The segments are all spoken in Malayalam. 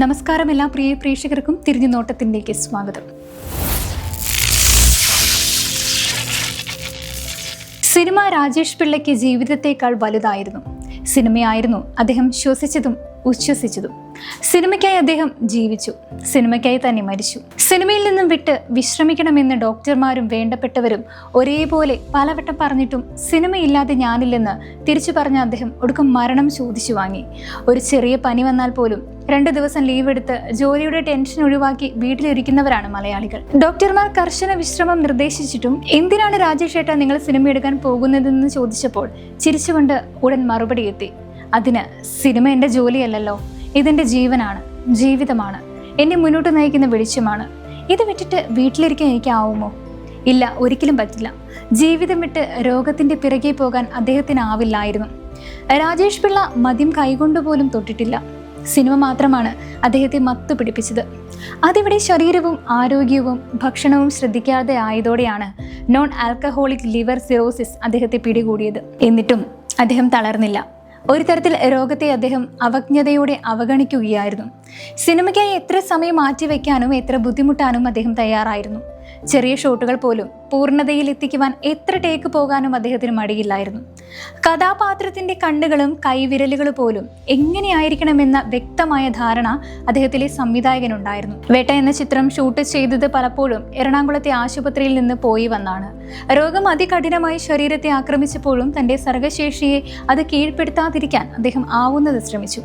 നമസ്കാരം എല്ലാ പ്രിയ പ്രേക്ഷകർക്കും തിരിഞ്ഞു നോട്ടത്തിലേക്ക് സ്വാഗതം. സിനിമ രാജേഷ് പിള്ളയ്ക്ക് ജീവിതത്തേക്കാൾ വലുതായിരുന്നു. സിനിമയായിരുന്നു അദ്ദേഹം ശ്വസിച്ചതും ഉച്ഛ്വസിച്ചതും സിനിമയ്ക്കായി അദ്ദേഹം ജീവിച്ചു. സിനിമയ്ക്കായി തന്നെ മരിച്ചു. സിനിമയിൽ നിന്നും വിട്ട് വിശ്രമിക്കണമെന്ന് ഡോക്ടർമാരും വേണ്ടപ്പെട്ടവരും ഒരേപോലെ പലവട്ടം പറഞ്ഞിട്ടും സിനിമയില്ലാതെ ഞാനില്ലെന്ന് തിരിച്ചു പറഞ്ഞ അദ്ദേഹം ഒടുക്കം മരണം ചോദിച്ചു വാങ്ങി. ഒരു ചെറിയ പനി വന്നാൽ പോലും രണ്ട് ദിവസം ലീവ് എടുത്ത് ജോലിയുടെ ടെൻഷൻ ഒഴിവാക്കി വീട്ടിലിരിക്കുന്നവരാണ് മലയാളികൾ. ഡോക്ടർമാർ കർശന വിശ്രമം നിർദ്ദേശിച്ചിട്ടും എന്തിനാണ് രാജേഷ് ഏട്ടാ നിങ്ങൾ സിനിമ എടുക്കാൻ പോകുന്നതെന്ന് ചോദിച്ചപ്പോൾ ചിരിച്ചുകൊണ്ട് ഉടൻ മറുപടി എത്തി. അതിന് സിനിമ എന്റെ ജോലിയല്ലല്ലോ. ഇതെന്റെ ജീവനാണ് ജീവിതമാണ്. എന്നെ മുന്നോട്ട് നയിക്കുന്ന വെളിച്ചമാണ്. ഇത് വിട്ടിട്ട് വീട്ടിലിരിക്കാൻ എനിക്കാവുമോ ഇല്ല ഒരിക്കലും പറ്റില്ല. ജീവിതം വിട്ട് രോഗത്തിന്റെ പിറകെ പോകാൻ അദ്ദേഹത്തിനാവില്ലായിരുന്നു രാജേഷ് പിള്ള മദ്യം കൈകൊണ്ടുപോലും തൊട്ടിട്ടില്ല. സിനിമ മാത്രമാണ് അദ്ദേഹത്തെ മത്തു പിടിപ്പിച്ചത്. അതിവിടെ ശരീരവും ആരോഗ്യവും ഭക്ഷണവും ശ്രദ്ധിക്കാതെ ആയതോടെയാണ് നോൺ ആൽക്കഹോളിക് ലിവർ സിറോസിസ് അദ്ദേഹത്തെ പിടികൂടിയത്. എന്നിട്ടും അദ്ദേഹം തളർന്നില്ല. ഒരു തരത്തിൽ രോഗത്തെ അദ്ദേഹം അവജ്ഞതയോടെ അവഗണിക്കുകയായിരുന്നു. സിനിമയ്ക്കായി എത്ര സമയം മാറ്റിവെക്കാനും എത്ര ബുദ്ധിമുട്ടാനും അദ്ദേഹം തയ്യാറായിരുന്നു. ചെറിയ ഷോട്ടുകൾ പോലും പൂർണതയിൽ എത്തിക്കുവാൻ എത്ര ടേക്ക് പോകാനും അദ്ദേഹത്തിന് മടിയില്ലായിരുന്നു. കഥാപാത്രത്തിന്റെ കണ്ണുകളും കൈവിരലുകൾ പോലും എങ്ങനെയായിരിക്കണമെന്ന വ്യക്തമായ ധാരണ അദ്ദേഹത്തിലെ സംവിധായകനുണ്ടായിരുന്നു. വേട്ട എന്ന ചിത്രം ഷൂട്ട് ചെയ്തത് പലപ്പോഴും എറണാകുളത്തെ ആശുപത്രിയിൽ നിന്ന് പോയി വന്നാണ്. രോഗം അതികഠിനമായി ശരീരത്തെ ആക്രമിച്ചപ്പോഴും തന്റെ സർഗശേഷിയെ അത് കീഴ്പ്പെടുത്താതിരിക്കാൻ അദ്ദേഹം ആവുന്നത് ശ്രമിച്ചു.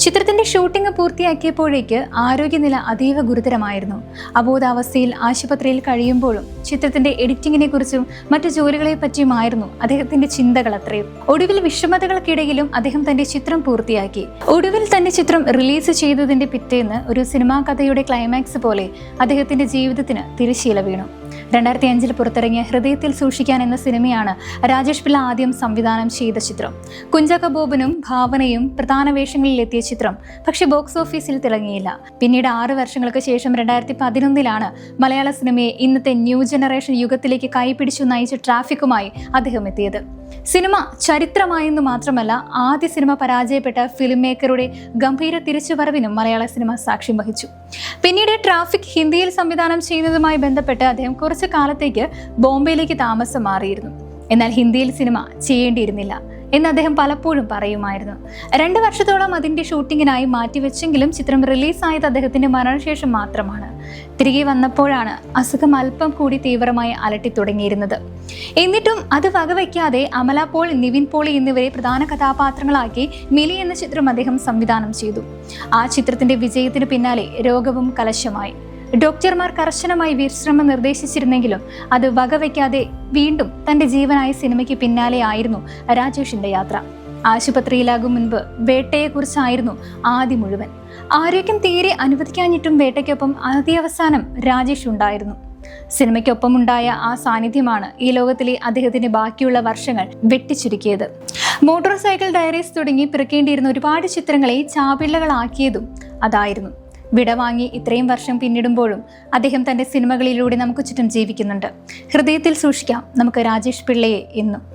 ചിത്രത്തിന്റെ ഷൂട്ടിംഗ് പൂർത്തിയാക്കിയപ്പോഴേക്ക് ആരോഗ്യനില അതീവ ഗുരുതരമായിരുന്നു. അബോധാവസ്ഥയിൽ ആശുപത്രിയിൽ കഴിയുമ്പോഴും ചിത്രത്തിന്റെ എഡിറ്റിങ്ങിനെ കുറിച്ചും മറ്റു ജോലികളെ പറ്റിയുമായിരുന്നു അദ്ദേഹത്തിന്റെ ചിന്തകൾ അത്രയും. ഒടുവിൽ വിഷമതകൾക്കിടയിലും അദ്ദേഹം തന്റെ ചിത്രം പൂർത്തിയാക്കി. ഒടുവിൽ തന്റെ ചിത്രം റിലീസ് ചെയ്തതിന്റെ പിറ്റേന്ന് ഒരു സിനിമാ കഥയുടെ ക്ലൈമാക്സ് പോലെ അദ്ദേഹത്തിന്റെ ജീവിതത്തിന് തിരശീല വീണു. രണ്ടായിരത്തി അഞ്ചിൽ പുറത്തിറങ്ങിയ ഹൃദയത്തിൽ സൂക്ഷിക്കാൻ എന്ന സിനിമയാണ് രാജേഷ് പിള്ള ആദ്യം സംവിധാനം ചെയ്ത ചിത്രം. കുഞ്ചാക്ക ബോബനും ഭാവനയും പ്രധാന വേഷങ്ങളിലെത്തിയ ചിത്രം. പക്ഷേ ബോക്സ് ഓഫീസിൽ തിളങ്ങിയില്ല. പിന്നീട് ആറ് വർഷങ്ങൾക്ക് ശേഷം രണ്ടായിരത്തി പതിനൊന്നിലാണ് മലയാള സിനിമയെ ഇന്നത്തെ ന്യൂ ജനറേഷൻ യുഗത്തിലേക്ക് കൈപിടിച്ചു നയിച്ച ട്രാഫിക്കുമായി അദ്ദേഹം എത്തിയത്. സിനിമ ചരിത്രമായെന്ന് മാത്രമല്ല ആദ്യ സിനിമ പരാജയപ്പെട്ട ഫിലിം മേക്കറുടെ ഗംഭീര തിരിച്ചുവരവിനും മലയാള സിനിമ സാക്ഷ്യം വഹിച്ചു. പിന്നീട് ട്രാഫിക് ഹിന്ദിയിൽ സംവിധാനം ചെയ്യുന്നതുമായി ബന്ധപ്പെട്ട് അദ്ദേഹം കുറച്ചു കാലത്തേക്ക് ബോംബെയിലേക്ക് താമസം മാറിയിരുന്നു. എന്നാൽ ഹിന്ദിയിൽ സിനിമ ചെയ്യേണ്ടിയിരുന്നില്ല എന്ന് അദ്ദേഹം പലപ്പോഴും പറയുമായിരുന്നു. രണ്ട് വർഷത്തോളം അതിന്റെ ഷൂട്ടിങ്ങിനായി മാറ്റിവെച്ചെങ്കിലും ചിത്രം റിലീസായത് അദ്ദേഹത്തിന്റെ മരണശേഷം മാത്രമാണ്. തിരികെ വന്നപ്പോഴാണ് അസുഖം അല്പം കൂടി തീവ്രമായി അലട്ടി തുടങ്ങിയിരുന്നത്. എന്നിട്ടും അത് വകവയ്ക്കാതെ അമല പോൾ നിവിൻ പോളി എന്നിവരെ പ്രധാന കഥാപാത്രങ്ങളാക്കി മിലി എന്ന ചിത്രം അദ്ദേഹം സംവിധാനം ചെയ്തു. ആ ചിത്രത്തിന്റെ വിജയത്തിന് പിന്നാലെ രോഗവും കലശമായി. ഡോക്ടർമാർ കർശനമായി വിശ്രമം നിർദ്ദേശിച്ചിരുന്നെങ്കിലും അത് വകവയ്ക്കാതെ വീണ്ടും തന്റെ ജീവനായ സിനിമയ്ക്ക് പിന്നാലെ ആയിരുന്നു രാജേഷിന്റെ യാത്ര. ആശുപത്രിയിലാകും മുൻപ് വേട്ടയെക്കുറിച്ചായിരുന്നു ആദ്യം മുഴുവൻ. ആരോഗ്യം തീരെ അനുവദിക്കാഞ്ഞിട്ടും വേട്ടയ്ക്കൊപ്പം ആദ്യാവസാനം രാജേഷ് ഉണ്ടായിരുന്നു. സിനിമയ്ക്കൊപ്പമുണ്ടായ ആ സാന്നിധ്യമാണ് ഈ ലോകത്തിലെ അദ്ദേഹത്തിന്റെ ബാക്കിയുള്ള വർഷങ്ങൾ വെട്ടിച്ചുരുക്കിയത്. മോട്ടോർ സൈക്കിൾ ഡയറീസ് തുടങ്ങി പിറക്കേണ്ടിയിരുന്ന ഒരുപാട് ചിത്രങ്ങളെ ചാപിള്ളകളാക്കിയതും അതായിരുന്നു. വിടവാങ്ങി ഇത്രയും വർഷം പിന്നിടുമ്പോഴും അദ്ദേഹം തന്റെ സിനിമകളിലൂടെ നമുക്ക് ചുറ്റും ജീവിക്കുന്നുണ്ട്. ഹൃദയത്തിൽ സൂക്ഷിക്കാം നമുക്ക് രാജേഷ് പിള്ളയെ എന്നും.